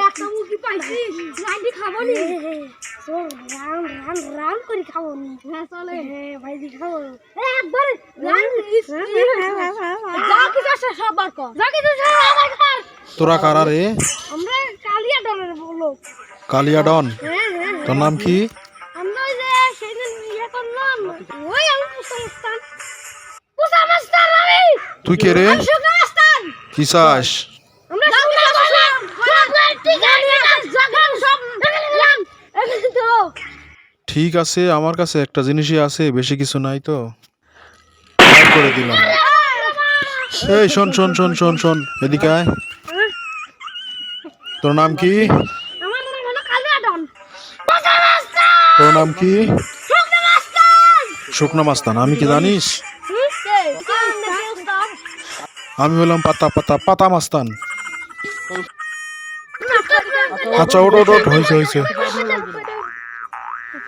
একটা মুরগি পাইছি লাইনটি খাব নি রান রান রান করে খাব নি হ্যাঁ চলে হ্যাঁ। ভাইজি খাব একবার লাইন যা কিছু আছে সব বার কর যা কিছু আছে সব বার তোরা কারা রে আমরা কালিয়া কালিয়া ডন তোর নাম কি? তুই কে রে? কি চাস? ঠিক আছে আমার কাছে একটা জিনিসই আছে বেশি কিছু নাই তো। করে দিলাম। এই শোন শোন শোন শোন শোন এদিকে আয়। তোর নাম কি? তোর নাম কি? শুকনো মাস্তান আমি কি জানিস? আমি হলাম পাতা পাতা পাতা মাস্তান আচ্ছা ওট ওট হয়েছে হয়েছে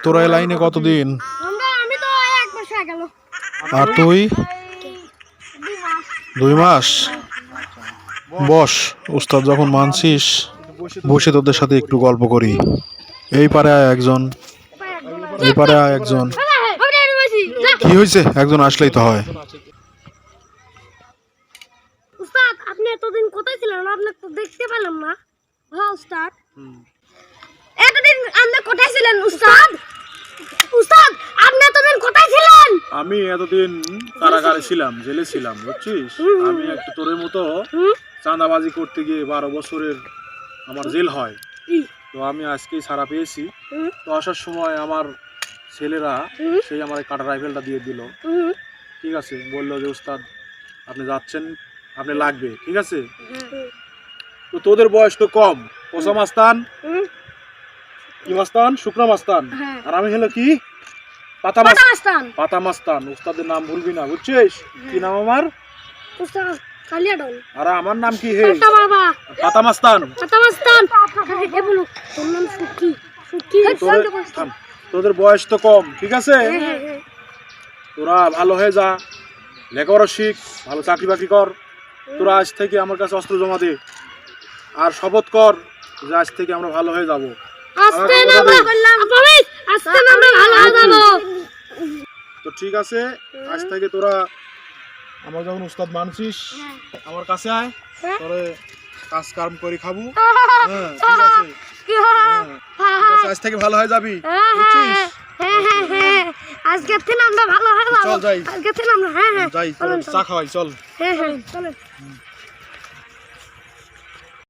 তোরা এই লাইনে কতদিন হয়ে আর তুই দুই মাস বস উস্তাদ যখন মানছিস বসে তোদের সাথে একটু গল্প করি এই পারে একজন এই পারে একজন কি হয়েছে একজন আসলেই তো হয় উস্তাদ আপনি এতদিন কোথায় ছিলেন? আপনাকে তো দেখতে পেলাম না। হ্যাঁ উস্তাদ। এতদিন আপনি কোথায় ছিলেন উস্তাদ? উস্তাদ আপনি এতদিন কোথায় ছিলেন? আমি এতদিন কারাগারে ছিলাম জেলে ছিলাম বুঝছিস? আমি একটু তোরের মতো চাঁদাবাজি করতে গিয়ে বারো বছরের আমার জেল হয়। তো আমি আজকেই ছাড়া পেয়েছি। তো আসার সময় আমার ছেলেরা সেই আমার কাটা রাইফেলটা দিয়ে দিল। ঠিক আছে বলল যে উস্তাদ আপনি যাচ্ছেন আপনি লাগবে ঠিক আছে? তো তোদের বয়স তো কম। কোসা মাস্তান। কি মাস্তান? শুকনা মাস্তান? হ্যাঁ। আর আমি হলো কি? পাতা মাস্তান। পাতা মাস্তান। উস্তাদের নাম ভুলবি না বুঝছিস? কি নাম আমার? উস্তাদ আর আমার নাম কি হে? পাতা মাস্তান। পাতা মাস্তান। এ বলো তোর নাম সুকি। সুকি? তোদের তোদের বয়স তো কম ঠিক আছে? তোরা ভালো হয়ে যা। লেখাপড়া শিখ ভালো চাকরি বাকরি কর। তোরা আজ থেকে আমার কাছে অস্ত্র জমা দে। আর শপথ কর যে আজ থেকে আমরা ভালো হয়ে যাব। আস্তে না আমরা করলাম আমি আস্তে না আমরা ভালো হয়ে যাব। তো ঠিক আছে আজ থেকে তোরা আমার যখন উস্তাদ মানছিস আমার কাছে আয় হ্যাঁ। তোরে কাজ কাম করে খাব। হ্যাঁ ঠিক আছে। হ্যাঁ, ঠিক আজ থেকে ভালো হয়ে যাবি। বুঝছিস হ্যাঁ। হ্যাঁ হ্যাঁ থেকে আমরা ভালো হয় যাই। আজকের দিন আমরা হ্যাঁ হ্যাঁ। চল চা খাওয়াই চল। হ্যাঁ হ্যাঁ চলেন।